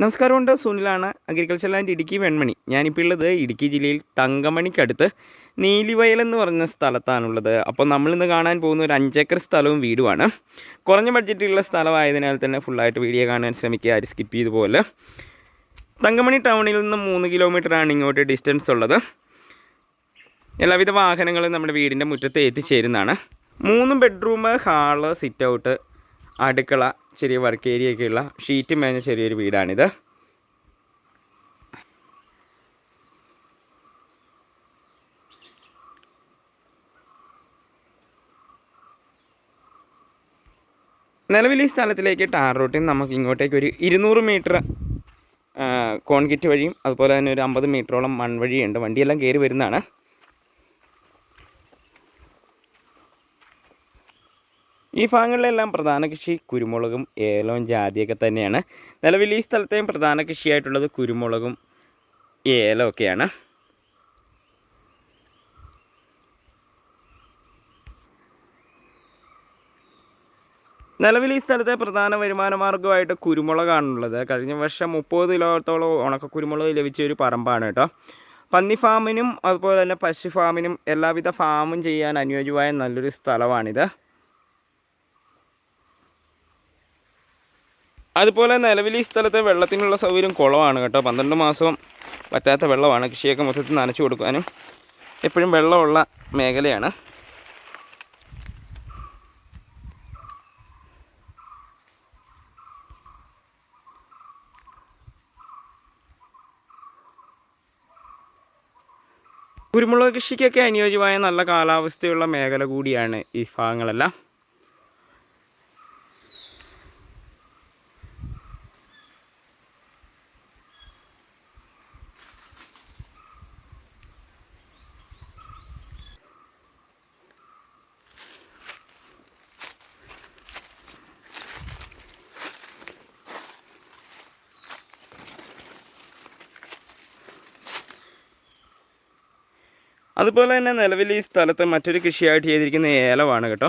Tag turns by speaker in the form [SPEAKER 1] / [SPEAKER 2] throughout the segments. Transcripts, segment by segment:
[SPEAKER 1] നമസ്കാരമുണ്ട് സുനിലാണ്. Agriculture land Idukki Venmani. ഞാനിപ്പോൾ ഉള്ളത് ഇടുക്കി ജില്ലയിൽ തങ്കമണിക്കടുത്ത് നീലിവയൽ എന്ന് പറഞ്ഞ സ്ഥലത്താണുള്ളത്. അപ്പോൾ നമ്മളിന്ന് കാണാൻ പോകുന്ന ഒരു അഞ്ചേക്കർ സ്ഥലവും വീടുമാണ്. കുറഞ്ഞ ബഡ്ജറ്റിലുള്ള സ്ഥലമായതിനാൽ തന്നെ ഫുള്ളായിട്ട് വീഡിയോ കാണാൻ ശ്രമിക്കുക. ആര് സ്കിപ്പ് ചെയ്തുപോലെ തങ്കമണി ടൗണിൽ നിന്ന് മൂന്ന് കിലോമീറ്ററാണ് ഇങ്ങോട്ട് ഡിസ്റ്റൻസ് ഉള്ളത്. എല്ലാവിധ വാഹനങ്ങളും നമ്മുടെ വീടിന്റെ മുറ്റത്ത് എത്തിച്ചേരുന്നതാണ്. മൂന്ന് ബെഡ്റൂം ഹാൾ സിറ്റ് ഔട്ട് അടുക്കള ചെറിയ വർക്ക് ഏരിയ ഒക്കെയുള്ള ഷീറ്റ് മേഞ്ഞ ചെറിയൊരു വീടാണിത്. നിലവിൽ ഈ സ്ഥലത്തിലേക്ക് ടാർ റൂട്ടിൽ നമുക്ക് ഇങ്ങോട്ടേക്ക് ഒരു ഇരുന്നൂറ് മീറ്റർ കോൺക്രീറ്റ് വഴിയും അതുപോലെ തന്നെ ഒരു അമ്പത് മീറ്ററോളം മൺവഴിയുണ്ട്. വണ്ടിയെല്ലാം കയറി വരുന്നതാണ്. ഈ ഭാഗങ്ങളിലെല്ലാം പ്രധാന കൃഷി കുരുമുളകും ഏലവും ജാതിയൊക്കെ തന്നെയാണ്. നിലവിൽ ഈ സ്ഥലത്തെയും പ്രധാന കൃഷിയായിട്ടുള്ളത് കുരുമുളകും ഏലമൊക്കെയാണ് നിലവിൽ ഈ സ്ഥലത്തെ പ്രധാന വരുമാന മാർഗമായിട്ട് കുരുമുളകാണുള്ളത്. കഴിഞ്ഞ വർഷം മുപ്പത് കിലോത്തോളം ഉണക്ക കുരുമുളക് ലഭിച്ച ഒരു പറമ്പാണ് കേട്ടോ. പന്നി ഫാമിനും അതുപോലെ തന്നെ പശു ഫാമിനും എല്ലാവിധ ഫാമും ചെയ്യാൻ അനുയോജ്യമായ നല്ലൊരു സ്ഥലമാണിത്. അതുപോലെ നിലവിൽ ഈ സ്ഥലത്തെ വെള്ളത്തിനുള്ള സൗകര്യം കുളമാണ് കേട്ടോ. പന്ത്രണ്ട് മാസവും പറ്റാത്ത വെള്ളമാണ്. കൃഷിയൊക്കെ മൊത്തത്തിൽ നനച്ചു കൊടുക്കാനും എപ്പോഴും വെള്ളമുള്ള മേഖലയാണ്. കുരുമുളക് കൃഷിക്കൊക്കെ അനുയോജ്യമായ നല്ല കാലാവസ്ഥയുള്ള മേഖല കൂടിയാണ് ഈ ഭാഗങ്ങളെല്ലാം. അതുപോലെ തന്നെ നിലവിൽ ഈ സ്ഥലത്ത് മറ്റൊരു കൃഷിയായിട്ട് ചെയ്തിരിക്കുന്ന ഏലമാണ് കേട്ടോ.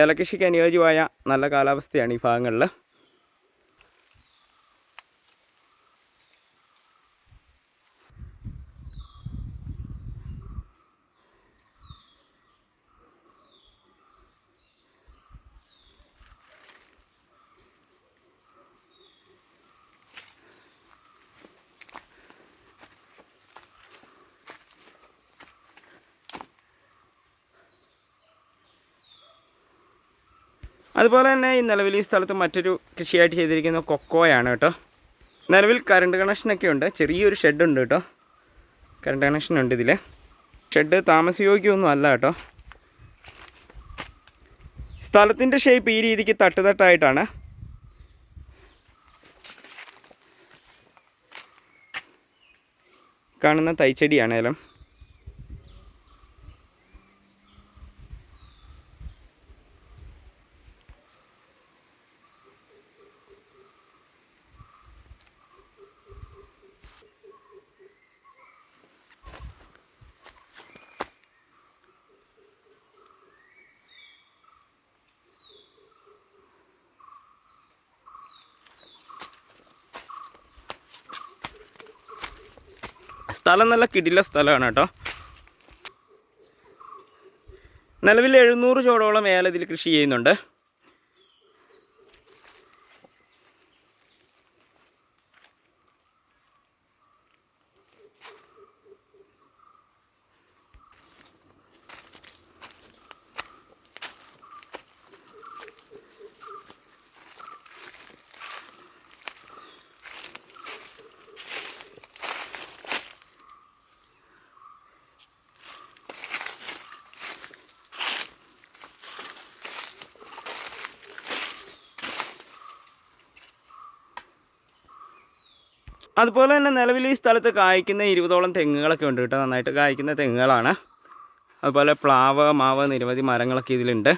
[SPEAKER 1] ഏലകൃഷിക്ക് അനുയോജ്യമായ നല്ല കാലാവസ്ഥയാണ് ഈ ഭാഗങ്ങളിൽ. അതുപോലെ തന്നെ ഈ നിലവിൽ ഈ സ്ഥലത്ത് മറ്റൊരു കൃഷിയായിട്ട് ചെയ്തിരിക്കുന്ന കൊക്കോയാണ് കേട്ടോ. നിലവിൽ കറണ്ട് കണക്ഷനൊക്കെ ഉണ്ട്. ചെറിയൊരു ഷെഡ് ഉണ്ട് കേട്ടോ. കറണ്ട് കണക്ഷൻ ഉണ്ട് ഇതിൽ ഷെഡ് താമസയോഗ്യമൊന്നും അല്ല കേട്ടോ. സ്ഥലത്തിന്റെ ഷേപ്പ് ഈ രീതിക്ക് തട്ടുതട്ടായിട്ടാണ് കാണുന്ന തൈച്ചെടിയാണേലും സ്ഥലം നല്ല കിടില സ്ഥലമാണ് കേട്ടോ. നിലവിൽ എഴുന്നൂറ് ചോടോളം ഏലതിൽ കൃഷി ചെയ്യുന്നുണ്ട്. അതുപോലെ തന്നെ നിലവിൽ ഈ സ്ഥലത്ത് കായ്ക്കുന്ന ഇരുപതോളം തെങ്ങുകളൊക്കെ ഉണ്ട് കേട്ടോ. നന്നായിട്ട് കായ്ക്കുന്ന തെങ്ങുകളാണ്. അതുപോലെ പ്ലാവ് മാവ് നിരവധി മരങ്ങളൊക്കെ ഇതിലുണ്ട്.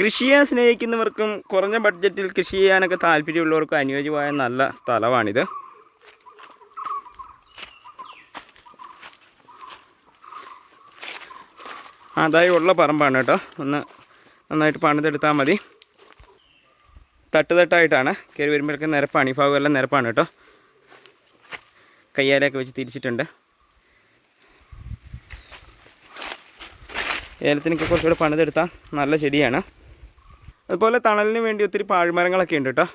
[SPEAKER 1] കൃഷിയെ സ്നേഹിക്കുന്നവർക്കും കുറഞ്ഞ ബഡ്ജറ്റിൽ കൃഷി ചെയ്യാനൊക്കെ താല്പര്യമുള്ളവർക്കും അനുയോജ്യമായ നല്ല സ്ഥലമാണിത്. അതായി ഉള്ള പറമ്പാണ് കേട്ടോ. ഒന്ന് നന്നായിട്ട് പണിതെടുത്താൽ മതി. തട്ട് തട്ടായിട്ടാണ് കയറി വരുമ്പോഴൊക്കെ നിരപ്പാണ്. ഈ ഭാഗമെല്ലാം നിരപ്പാണ് കേട്ടോ. കയ്യാലൊക്കെ വെച്ച് തിരിച്ചിട്ടുണ്ട്. ഏലത്തിനൊക്കെ കുറച്ചുകൂടെ പണിതെടുത്താൽ നല്ല ചെടിയാണ്. അതുപോലെ തണലിന് വേണ്ടി ഒത്തിരി പാഴ്മരങ്ങളൊക്കെ ഉണ്ട് കേട്ടോ.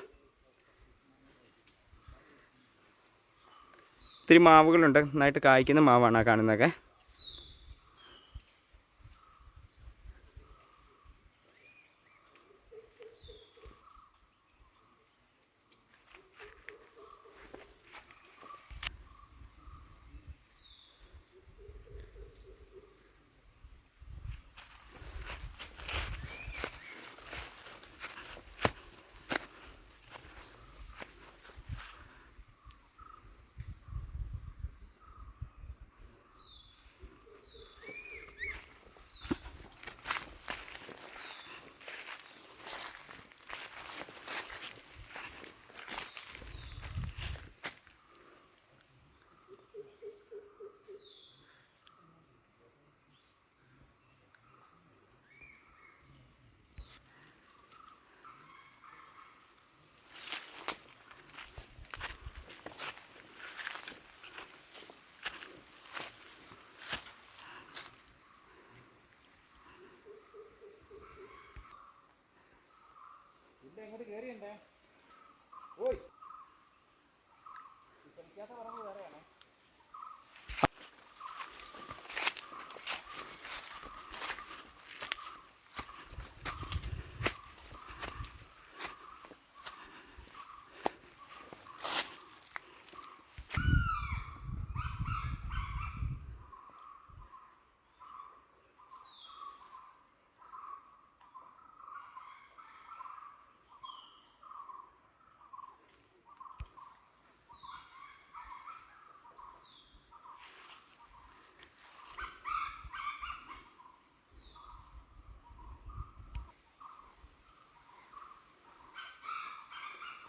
[SPEAKER 1] ഒത്തിരി മാവുകളുണ്ട്. നന്നായിട്ട് കായ്ക്കുന്ന മാവാണ് ആ കാണുന്നതൊക്കെ. കയറിയണ്ടേ ഓയ്.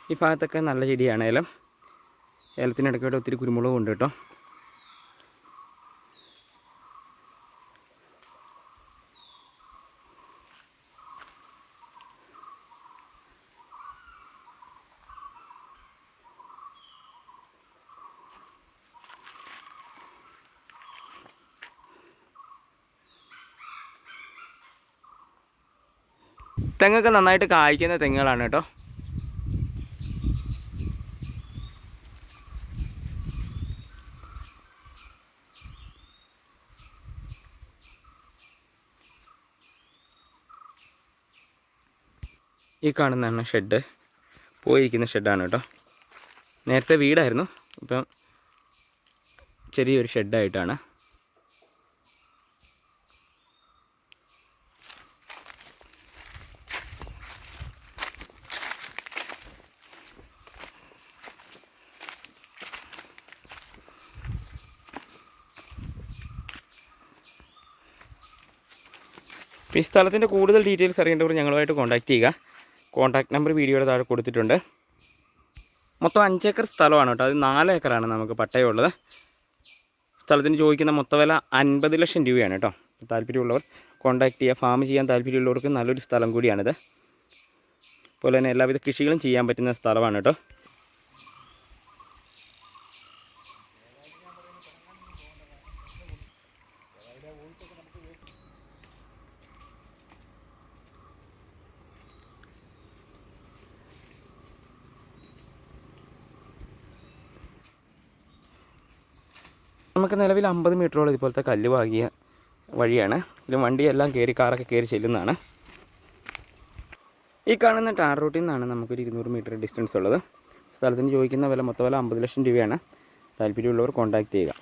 [SPEAKER 1] ഈ ഭാഗത്തൊക്കെ നല്ല ചെടിയാണ് ഏലം ഏലത്തിനിടയ്ക്കായിട്ട് ഒത്തിരി കുരുമുളകും ഉണ്ട് കേട്ടോ. തെങ്ങൊക്കെ നന്നായിട്ട് കായ്ക്കുന്ന തെങ്ങുകളാണ് കേട്ടോ. ഈ കാണുന്നതാണ് ഷെഡ് പോയിരിക്കുന്ന ഷെഡാണ് കേട്ടോ. നേരത്തെ വീടായിരുന്നു. ഇപ്പം ചെറിയൊരു ഷെഡായിട്ടാണ് ഈ സ്ഥലത്തിന്റെ കൂടുതൽ ഡീറ്റെയിൽസ് അറിയേണ്ടവർ ഞങ്ങളുമായിട്ട് കോൺടാക്റ്റ് ചെയ്യുക. കോൺടാക്ട് നമ്പർ വീഡിയോയുടെ താഴെ കൊടുത്തിട്ടുണ്ട്. മൊത്തം അഞ്ചേക്കർ സ്ഥലമാണ് കേട്ടോ. അത് നാല് ഏക്കറാണ് നമുക്ക് പട്ടയമുള്ളത്. സ്ഥലത്തിന് ചോദിക്കുന്ന മൊത്തവില അൻപത് ലക്ഷം രൂപയാണ് കേട്ടോ. താല്പര്യമുള്ളവർ കോൺടാക്ട് ചെയ്യുക ഫാം ചെയ്യാൻ താല്പര്യമുള്ളവർക്ക് നല്ലൊരു സ്ഥലം കൂടിയാണിത്. അതുപോലെ തന്നെ എല്ലാവിധ കൃഷികളും ചെയ്യാൻ പറ്റുന്ന സ്ഥലമാണ് കേട്ടോ. നമുക്ക് നിലവിൽ അമ്പത് മീറ്ററോളം ഇതുപോലത്തെ കല്ല് വാങ്ങിയ വഴിയാണ്. ഇതിൽ വണ്ടിയെല്ലാം കയറി കാറൊക്കെ കയറി ചെല്ലുന്നതാണ്. ഈ കാണുന്ന ടാർ റൂട്ടിൽ നിന്നാണ് നമുക്കൊരു ഇരുന്നൂറ് മീറ്റർ ഡിസ്റ്റൻസ് ഉള്ളത്. സ്ഥലത്തിന് ചോദിക്കുന്ന വില മൊത്തം വില അമ്പത് ലക്ഷം രൂപയാണ്. താല്പര്യമുള്ളവർ കോൺടാക്റ്റ് ചെയ്യുക.